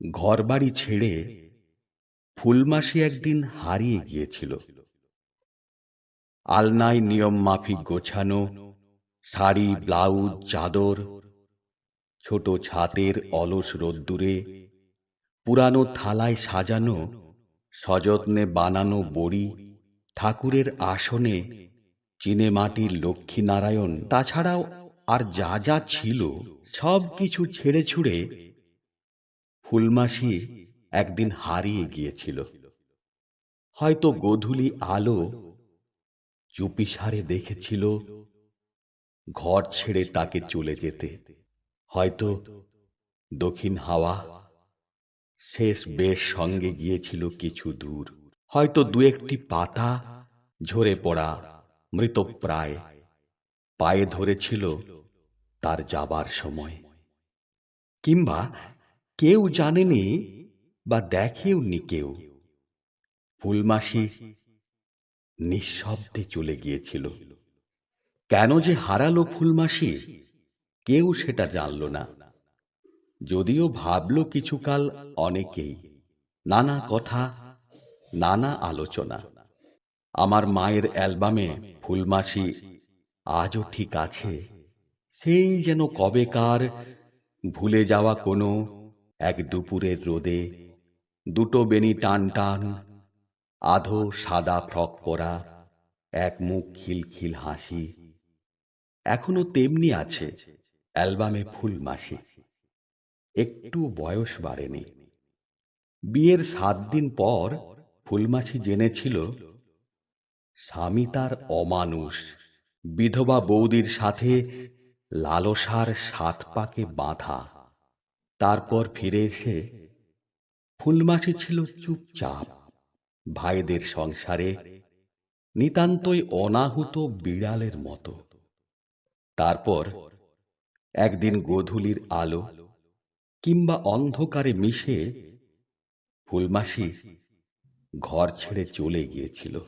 ঘরবাড়ি ছেড়ে ফুলমাসি একদিন হারিয়ে গিয়েছিল। আলনায় নিয়ম মাফিক গোছানো, শাড়ি, ব্লাউজ, চাদর, ছোট ছাতের অলস রোদ্দুরে, পুরানো থালায় সাজানো, সযত্নে বানানো বড়ি, ঠাকুরের আসনে চিনে মাটির লক্ষ্মীনারায়ণ, তাছাড়াও আর যা যা ছিল সব কিছু ছেড়ে ছুড়ে ফুলমাসি একদিন হারিয়ে গিয়েছিল। হয়তো গোধূলি আলো চুপিসারে দেখেছিল ঘর ছেড়ে তাকে চলে যেতে। হয়তো দক্ষিণ হাওয়া শেষ বেশ সঙ্গে গিয়েছিল কিছু দূর। হয়তো দু একটি পাতা ঝরে পড়া মৃতপ্রায় পায়ে ধরেছিল তার যাবার সময়। কিংবা কেউ জানেনি বা দেখেওনি কেউ। ফুলমাসি নিঃশব্দে চলে গিয়েছিল। কেন যে হারালো ফুলমাসি, কেউ সেটা জানল না। যদিও ভাবল কিছুকাল অনেকেই, নানা কথা, নানা আলোচনা। আমার মায়ের অ্যালবামে ফুলমাসি আজও ঠিক আছে, সেই যেন কবেকার ভুলে যাওয়া কোনো এক দুপুরের রোদে দুটো বেনি টান টান, আধো সাদা ফ্রক পরা, এক মুখ খিলখিল হাসি। এখনও তেমনি আছে অ্যালবামে ফুলমাসি একটু বয়স বাড়েনি। বিয়ের সাত দিন পর ফুলমাসি জেনেছিল, স্বামী তার অমানুষ, বিধবা বৌদির সাথে লালসার সাত পাকে বাঁধা। তারপর ফিরে এসে ফুলমাসি ছিল চুপচাপ। ভাইদের সংসারে নিতান্তই অনাহুত বিড়ালের মতো। তারপর একদিন গোধূলির আলো কিংবা অন্ধকারে মিশে ফুলমাসি ঘর ছেড়ে চলে গিয়েছিল।